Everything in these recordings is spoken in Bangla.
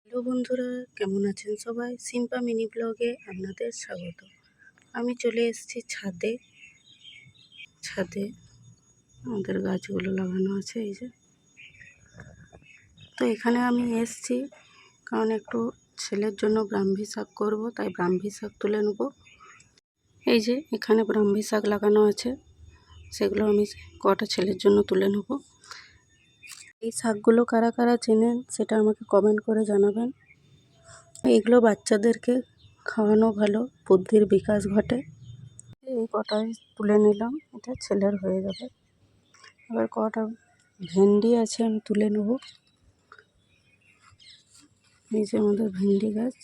হ্যালো বন্ধুরা, কেমন আছেন সবাই? সিম্পা মিনি ব্লগে আপনাদের স্বাগত। আমি চলে এসেছি ছাদে। ছাদে আমাদের গাছগুলো লাগানো আছে, এই যে। তো এখানে আমি এসছি কারণ একটু ছেলের জন্য ব্রাহ্মী শাক করব, তাই ব্রাহ্মী শাক তুলে নেব। এই যে এখানে ব্রাহ্মী শাক লাগানো আছে, সেগুলো আমি কটা ছেলের জন্য তুলে নেব। এই শাকগুলো কারা কারা চেনেন সেটা আমাকে কমেন্ট করে জানাবেন। এগুলো বাচ্চাদেরকে খাওয়ানো ভালো, বুদ্ধির বিকাশ ঘটে। এই কটাই তুলে নিলাম, এটা ছেলের হয়ে যাবে। এবার কটা ভেন্ডি আছে আমি তুলে নেব। যে আমাদের ভেন্ডি গাছ।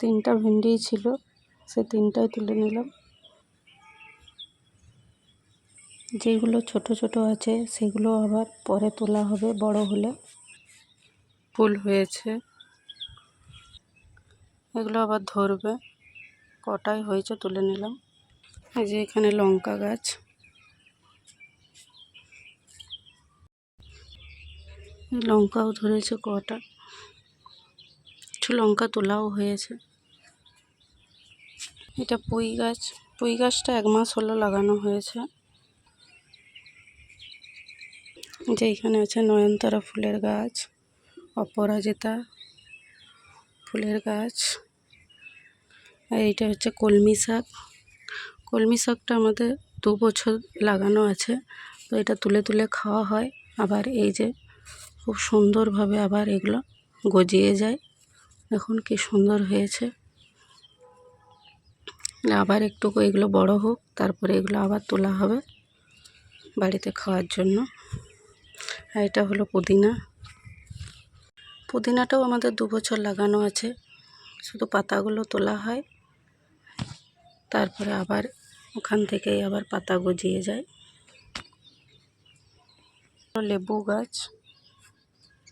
তিনটা ভেন্ডিই ছিল সে তিনটাই তুলে নিলাম। যেগুলো ছোট ছোট আছে সেগুলো আবার পরে তোলা হবে, বড় হলে। ফুল হয়েছে। এগুলো আবার ধরবে। কটাই হয়েছে তুলে নিলাম। এই যে এখানে লঙ্কা গাছ। লঙ্কাও ধরেছে কটা। কিছু লঙ্কা তোলাও হয়েছে। এটা পুঁই গাছ। পুঁই গাছটা এক মাস হলো লাগানো হয়েছে। যে এখানে আছে নয়নতারা ফুলের গাছ, অপরাজিতা ফুলের গাছ। আর এইটা হচ্ছে কলমি শাক। কলমি শাকটা আমাদের দু বছর লাগানো আছে, তো এটা তুলে তুলে খাওয়া হয়। আবার এই যে খুব সুন্দরভাবে আবার এগুলো গজিয়ে যায়। এখন কি সুন্দর হয়েছে। আবার একটু এগুলো বড় হোক, তারপরে এগুলো আবার তোলা হবে বাড়িতে খাওয়ার জন্য। আর এটা হলো পুদিনা। পুদিনাটাও আমাদের দু বছর লাগানো আছে। শুধু পাতাগুলো তোলা হয়। তারপরে আবার ওখান থেকেই আবার পাতা গজিয়ে যায়। লেবু গাছ,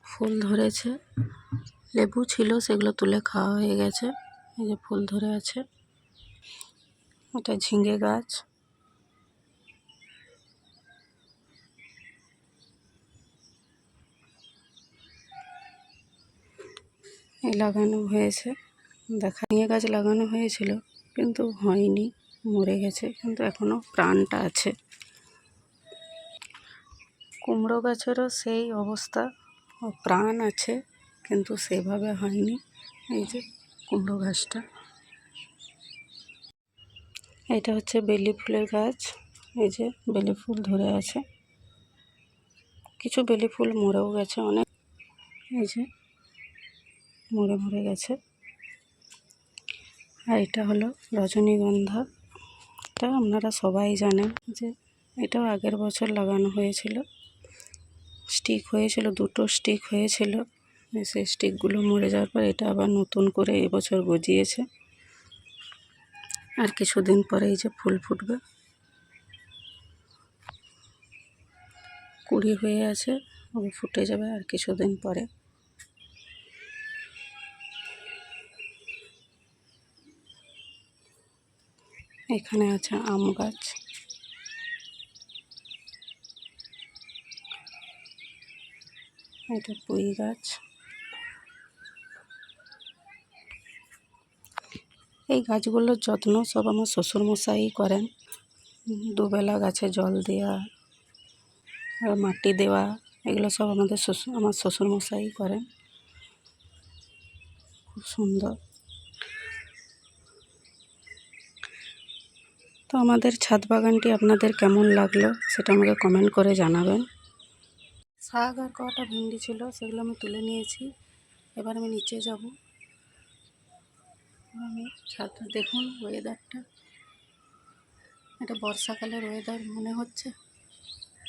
ফুল ধরেছে। লেবু ছিল, সেগুলো তুলে খাওয়া হয়ে গেছে। এই যে ফুল ধরে আছে। এটা ঝিঙে গাছ। লাগানো হয়েছে। দেখা নিয়ে গাছ লাগানো হয়েছিল, কিন্তু হয়নি, মরে গেছে, কিন্তু এখনও প্রাণটা আছে। কুমড়ো গাছেরও সেই অবস্থা, প্রাণ আছে, কিন্তু সেভাবে হয়নি এই যে কুমড়ো গাছটা। এটা হচ্ছে বেলি ফুলের গাছ, এই যে বেলি ফুল ধরে আছে। কিছু বেলি ফুল মরেও গেছে অনেক। এই যে মরে মরে গেছে। আর এটা হলো রজনীগন্ধা। এটা আপনারা সবাই জানেন যে এটাও আগের বছর লাগানো হয়েছিল। স্টিক হয়েছিল, দুটো স্টিক হয়েছিল। সেই স্টিকগুলো মরে যাওয়ার পর এটা আবার নতুন করে এবছর গজিয়েছে। আর কিছুদিন পরে এই যে ফুল ফুটবে। কুড়ি হয়ে আছে, ও ফুটে যাবে আর কিছুদিন পরে। এখানে আছে আম গাছ। এটা পুঁই গাছ। এই গাছগুলোর যত্ন সব আমার শ্বশুরমশাই করেন। দুবেলা গাছে জল দেওয়া মাটি দেওয়া, এগুলো সব আমাদের শ্বশুর, আমার শ্বশুরমশাই করেন। খুব সুন্দর। তো আমাদের ছাদ বাগানটি আপনাদের কেমন লাগল সেটা আমাকে কমেন্ট করে জানাবেন। শাক আর কটা ভেন্ডি ছিল সেগুলো আমি তুলে নিয়েছি। এবার আমি নিচে যাব। আমি ছাদটা দেখুন ওয়েদারটা এটা বর্ষাকালের ওয়েদার মনে হচ্ছে।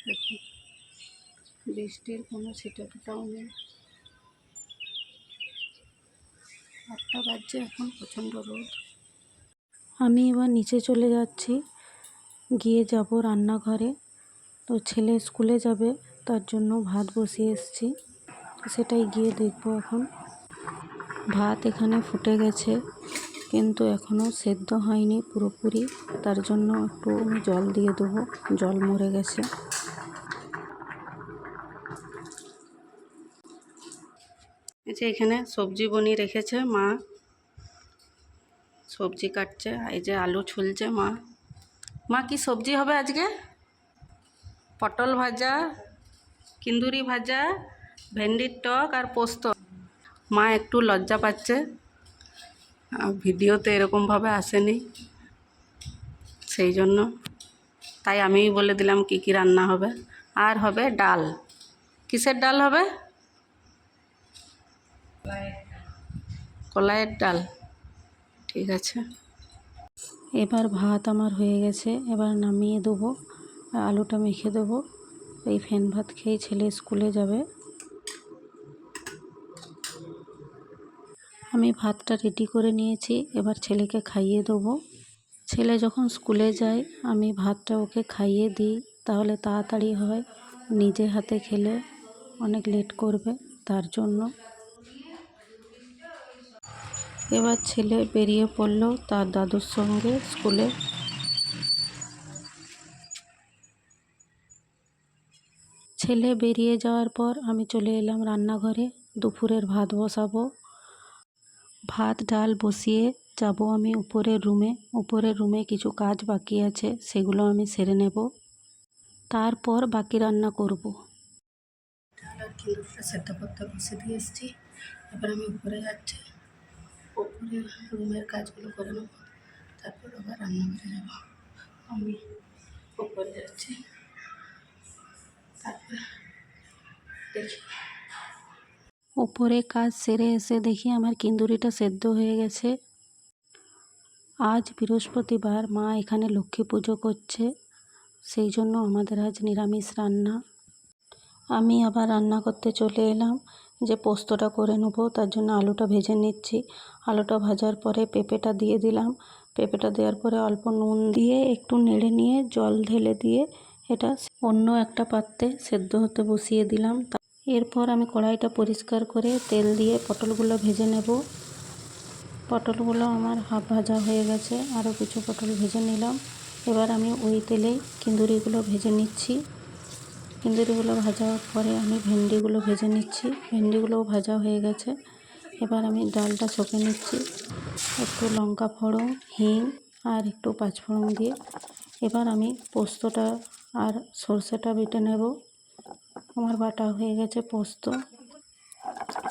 দেখুন, বৃষ্টির কোনো ছিটে ফোটাও নেই। আটটা বাজছে এখন, প্রচণ্ড রোদ। আমি এবার নিচে চলে যাচ্ছি। গিয়ে যাব রান্নাঘরে। তো ছেলে স্কুলে যাবে, তার জন্য ভাত বসিয়ে এসেছি। সেটাই গিয়ে দেখব এখন। ভাত এখানে ফুটে গেছে, কিন্তু এখনও সেদ্ধ হয়নি পুরোপুরি। তার জন্য একটু জল দিয়ে দেবো, জল মরে গেছে। এখানে সবজি বনিয়ে রেখেছে মা। সবজি কাটছে, এই যে আলু ছুলছে মা। মা, কি সবজি হবে আজকে? পটল ভাজা, কিন্দুরি ভাজা, ভেন্ডির টক আর পোস্ত। মা, একটু লজ্জা পাচ্ছে। ভিডিওতে এরকমভাবে আসেনি। সেই জন্য। তাই আমিই বলে দিলাম কি কি রান্না হবে। আর হবে ডাল। কিসের ডাল হবে? কলাইয়ের ডাল। ঠিক আছে। এবার ভাত আমার হয়ে গেছে, এবার নামিয়ে দেবো আলুটা মেখে দেবো। এই ফ্যান ভাত খেয়ে ছেলে স্কুলে যাবে। আমি ভাতটা রেডি করে নিয়েছি, এবার ছেলেকে খাইয়ে দেবো। ছেলে যখন স্কুলে যায়, আমি ভাতটা ওকে খাইয়ে দিই, তাহলে তাড়াতাড়ি হয়, নিজে হাতে খেলে অনেক লেট করবে, তার জন্য। এবার ছেলে বেরিয়ে পড়ল তার দাদুর সঙ্গে স্কুলে। ছেলে বেরিয়ে যাওয়ার পর আমি চলে এলাম রান্নাঘরে। দুপুরের ভাত বসাবো। ভাত, ডাল বসিয়ে যাব আমি উপরের রুমে। উপরের রুমে কিছু কাজ বাকি আছে, সেগুলো আমি সেরে নেব। তারপর বাকি রান্না করব। সেদ্ধ করতে বসে দিয়ে এসেছি। এবার আমি উপরে যাচ্ছি। উপরে রুমের কাজগুলো করে তারপর আবার রান্নাঘরে যাব। আমি উপরে যাচ্ছি, তারপর দেখি। উপরে কাজ সেরে এসে দেখি আমার কিন্দুরিটা সেদ্ধ হয়ে গেছে। আজ বৃহস্পতিবার, মা এখানে লক্ষ্মী পুজো করছে, সেই জন্য আমাদের আজ নিরামিষ রান্না। আমি আবার রান্না করতে চলে এলাম। যে পোস্তটা করে নেব, তার জন্য আলুটা ভেজে নিচ্ছি। আলুটা ভাজার পরে পেঁপেটা দিয়ে দিলাম। পেঁপেটা দেওয়ার পরে অল্প নুন দিয়ে একটু নেড়ে নিয়ে জল ঢেলে দিয়ে এটা অন্য একটা পাত্রে সেদ্ধ হতে বসিয়ে দিলাম। এরপর আমি কড়াইটা পরিষ্কার করে তেল দিয়ে পটলগুলো ভেজে নেব। পটলগুলো আমার হাফ ভাজা হয়ে গেছে, আরও কিছু পটল ভেজে নিলাম। এবার আমি ওই তেলেই কিন্দুরিগুলো ভেজে নিচ্ছি। কিন্দুরিগুলো ভাজা হওয়ার পরে আমি ভেন্ডিগুলো ভেজে নিচ্ছি। ভেন্ডিগুলোও ভাজা হয়ে গেছে। এবার আমি ডালটা ছকে নিচ্ছি। একটু লঙ্কা ফোড়ন, হিং আর একটু পাঁচফোড়ন দিয়ে। এবার আমি পোস্তটা আর সর্ষেটা বেটে নেব। আমার বাটা হয়ে গেছে পোস্ত।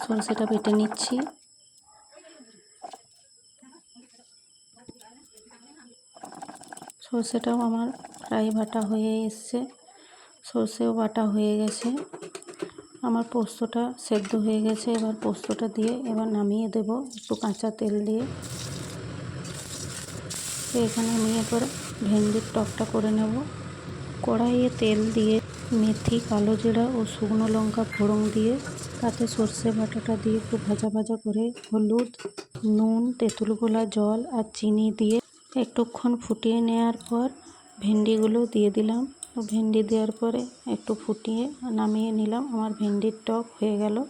সর্ষেটা বেটে নিচ্ছি। সর্ষেটাও আমার প্রায় বাটা হয়ে এসছে। সর্ষেও বাটা হয়ে গেছে। আমার পোস্তটা সেদ্ধ হয়ে গেছে। এবার পোস্তটা দিয়ে এবার নামিয়ে দেব একটু কাঁচা তেল দিয়ে। তো এখানে আমি এবার ভেন্ডির টকটা করে নেব। কড়াইয়ে তেল দিয়ে মেথি, কালো জিরা ও শুকনো লঙ্কা ফোড়ন দিয়ে তাতে সর্ষে বাটাটা দিয়ে একটু ভাজা ভাজা করে হলুদ, নুন, তেঁতুল গোলা, জল আর চিনি দিয়ে একটুক্ষণ ফুটিয়ে নেওয়ার পর ভেন্ডিগুলো দিয়ে দিলাম। ভেন্ডি দেওয়ার পরে একটু ফুটিয়ে নামিয়ে নিলাম। আমার ভেন্ডির টক হয়ে গেল।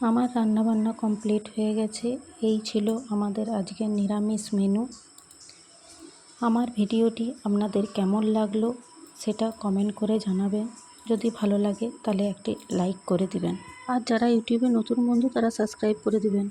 আমার রান্নাবান্না কমপ্লিট হয়ে গেছে। এই ছিল আমাদের আজকের নিরামিষ মেনু। আমার ভিডিওটি আপনাদের কেমন লাগল সেটা কমেন্ট করে জানাবেন। যদি ভালো লাগে তাহলে একটি লাইক করে দিবেন। আর যারা ইউটিউবে নতুন বন্ধু তারা সাবস্ক্রাইব করে দিবেন।